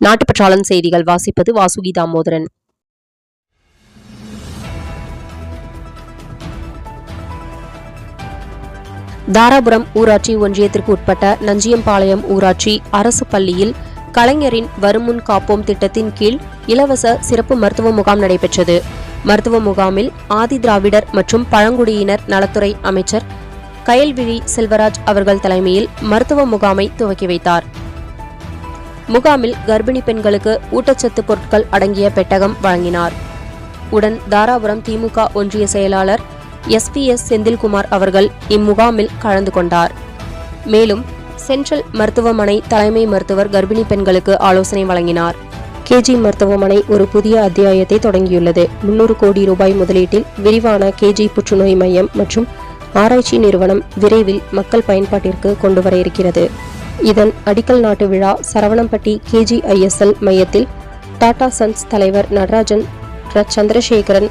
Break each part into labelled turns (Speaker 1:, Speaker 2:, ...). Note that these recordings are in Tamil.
Speaker 1: நாட்டுப்பற்றாளன் செய்திகள் வாசிப்பது வாசுகி தாமோதரன் தாராபுரம் ஊராட்சி ஒன்றியத்திற்கு உட்பட்ட நஞ்சியம்பாளையம் ஊராட்சி அரசு பள்ளியில் கலைஞரின் வருமுன் காப்போம் திட்டத்தின் கீழ் இலவச சிறப்பு மருத்துவ முகாம் நடைபெற்றது. மருத்துவ முகாமில் ஆதி திராவிடர் மற்றும் பழங்குடியினர் நலத்துறை அமைச்சர் கயல்விழி செல்வராஜ் அவர்கள் தலைமையில் மருத்துவ முகாமை துவக்கி வைத்தார். முகாமில் கர்ப்பிணி பெண்களுக்கு ஊட்டச்சத்து பொருட்கள் அடங்கிய பெட்டகம் வழங்கினார். உடன் தாராபுரம் திமுக ஒன்றிய செயலாளர் எஸ்பிஎஸ் செந்தில்குமார் அவர்கள் இம்முகாமில் கலந்து கொண்டார். மேலும் சென்ட்ரல் மருத்துவமனை தலைமை மருத்துவர் கர்ப்பிணி பெண்களுக்கு ஆலோசனை வழங்கினார். கேஜி மருத்துவமனை ஒரு புதிய அத்தியாயத்தை தொடங்கியுள்ளது. முன்னூறு கோடி ரூபாய் முதலீட்டில் விரிவான கேஜி புற்றுநோய் மையம் மற்றும் ஆராய்ச்சி நிறுவனம் விரைவில் மக்கள் பயன்பாட்டிற்கு கொண்டு வர இருக்கிறது. இதன் அடிக்கல் நாட்டு விழா சரவணம்பட்டி கேஜிஐஎஸ்எல் மையத்தில் டாடா சன்ஸ் தலைவர் நடராஜன் ர. சந்திரசேகரன்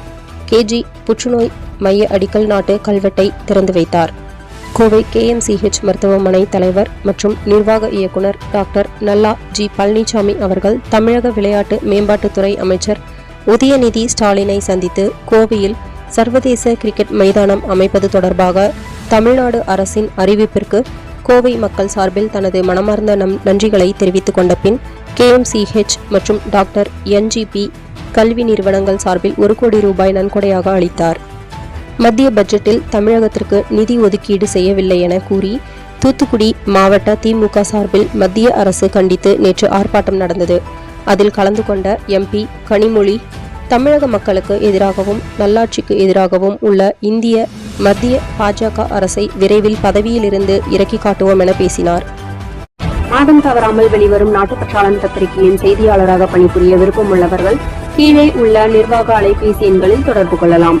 Speaker 1: கேஜி புற்றுநோய் மைய அடிக்கல் நாட்டு கல்வெட்டை திறந்து வைத்தார். கோவை கேஎம்சிஹெச் மருத்துவமனை தலைவர் மற்றும் நிர்வாக இயக்குனர் டாக்டர் நல்லா ஜி பழனிசாமி அவர்கள் தமிழக விளையாட்டு மேம்பாட்டுத்துறை அமைச்சர் உதயநிதி ஸ்டாலினை சந்தித்து கோவையில் சர்வதேச கிரிக்கெட் மைதானம் அமைப்பது தொடர்பாக தமிழ்நாடு அரசின் அறிவிப்பிற்கு கோவை மக்கள் சார்பில் தனது மனமார்ந்த நம் நன்றிகளை தெரிவித்துக் கொண்ட பின் கேஎம்சிஹெச் மற்றும் டாக்டர் என்ஜிபி கல்வி நிறுவனங்கள் சார்பில் ஒரு கோடி ரூபாய் நன்கொடையாக அளித்தார். மத்திய பட்ஜெட்டில் தமிழகத்திற்கு நிதி ஒதுக்கீடு செய்யவில்லை என கூறி தூத்துக்குடி மாவட்ட திமுக சார்பில் மத்திய அரசு கண்டித்து நேற்று ஆர்ப்பாட்டம் நடந்தது. அதில் கலந்து கொண்ட எம்பி கனிமொழி தமிழக மக்களுக்கு எதிராகவும் நல்லாட்சிக்கு எதிராகவும் உள்ள இந்திய மத்திய பாஜக அரசை விரைவில் பதவியிலிருந்து இறக்கி காட்டுவோம் என பேசினார். மாதம் தவறாமல் வெளிவரும் நாட்டுப்பற்றாளன் பத்திரிகையின் செய்தியாளராக பணிபுரிய விருப்பமுள்ளவர்கள் கீழே உள்ள நிர்வாக அலைபேசி எண்களில் தொடர்பு கொள்ளலாம்.